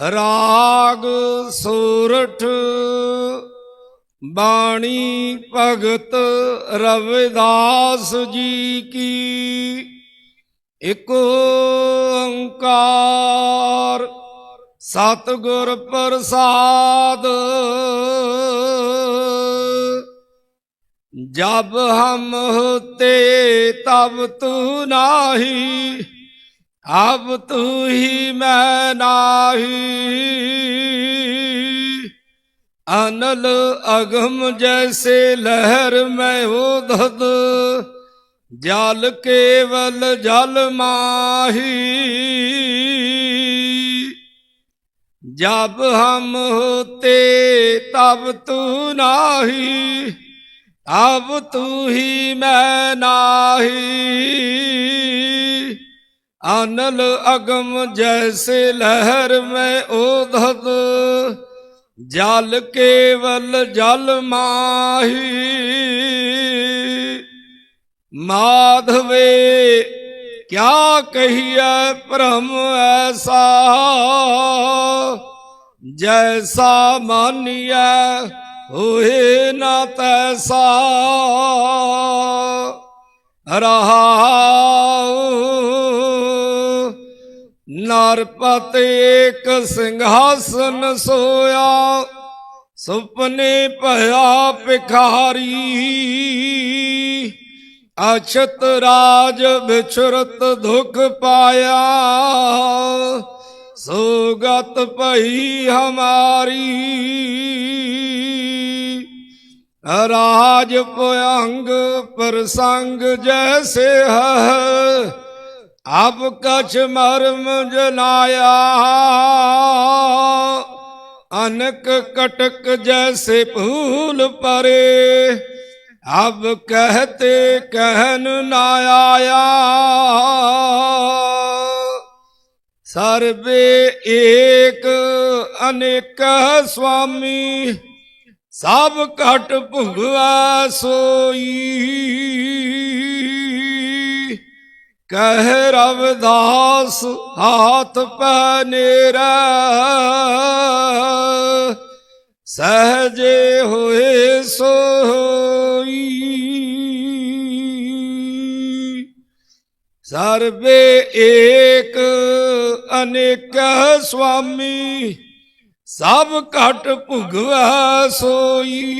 ਰਾਗ ਸੂਰਠ ਬਾਣੀ ਭਗਤ ਰਵਿਦਾਸ ਜੀ ਕੀ ਇਕ ਓੰਕਾਰ ਸਤਿਗੁਰ ਪ੍ਰਸਾਦ ਜਬ ਹਮ ਹੋਤੇ ਤਬ ਤੂ ਨਾਹੀ ਅਬ ਤੂੰ ਹੀ ਮੈਂ ਨਾਹੀ। ਅਨਲ ਅਗਮ ਜੈਸੇ ਲਹਿਰ ਮੈਂ ਉਧਦ ਜਲ ਕੇਵਲ ਜਲ ਮਾਹੀ। ਜਬ ਹਮ ਹੋਤੇ ਤਬ ਤੂੰ ਨਾਹੀ। ਅਬ ਤੂੰ ਹੀ ਮੈਂ ਨਾਹੀ। ਅਨਲ ਅਗਮ ਜੈਸੇ ਲਹਿਰ ਮੈਂ ਉਧਦ ਜਲ ਕੇਵਲ ਜਲ ਮਾਹੀ। ਮਾਧਵੇ, ਕਿਆ ਕਹੀਐ ਭ੍ਰਮ ਐਸਾ? ਜੈਸਾ ਮਾਨੀਐ, ਹੋਏ ਨਾ ਤੈਸਾ। ਰਹਾਉ ਨਰਪਤ ਏਕ ਸਿੰਘਾਸਨ ਸੋਇਆ, ਸੁਪਨੇ ਭਇਆ ਭਿਖਾਰੀ। ਅਛਤ ਰਾਜ ਵਿਛੁਰਤ ਦੁਖ ਪਾਇਆ, ਸੋਗਤ ਭਈ ਹਮਾਰੀ। ਰਾਜ ਪੁਅੰਗ ਪ੍ਰਸੰਗ ਜੈਸੇ ਹੈ ਅਬ ਕਛ ਮਰਮ ਜਨਾਇਆ। ਅਨਕ ਕਟਕ ਜੈਸੇ ਭੂਲ ਪਰੇ ਅਬ ਕਹਤੇ ਕਹਿਨ ਨਾ ਆਇਆ। ਸਰਬੇ ਏਕ ਅਨੇਕ ਸੁਆਮੀ, ਸਭ ਘਟ ਭੁਗਵਾ ਸੋਈ। ਕਹਿ ਰਵਦਾਸ, ਹਾਥ ਪੈ ਨੇਰਾ। ਸਹਜੇ ਹੋਏ ਸੋਈ। ਸਰਬੇ ਏਕ, ਅਨੇਕ ਸੁਆਮੀ, ਸਭ ਘਟ ਭੁਗਵਾ ਸੋਈ।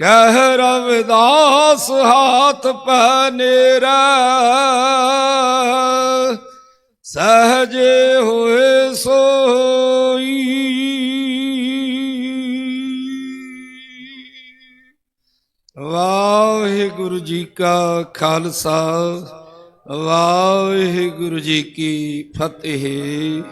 ਕਹਿ ਰਵਿਦਾਸ ਹਾਥ ਪੈ ਨੇਰਾ ਸਹਜੇ ਹੋਏ ਸੋਈ। ਵਾਹਿਗੁਰੂ ਜੀ ਕਾ ਖਾਲਸਾ, ਵਾਹਿਗੁਰੂ ਜੀ ਕੀ ਫਤਿਹ।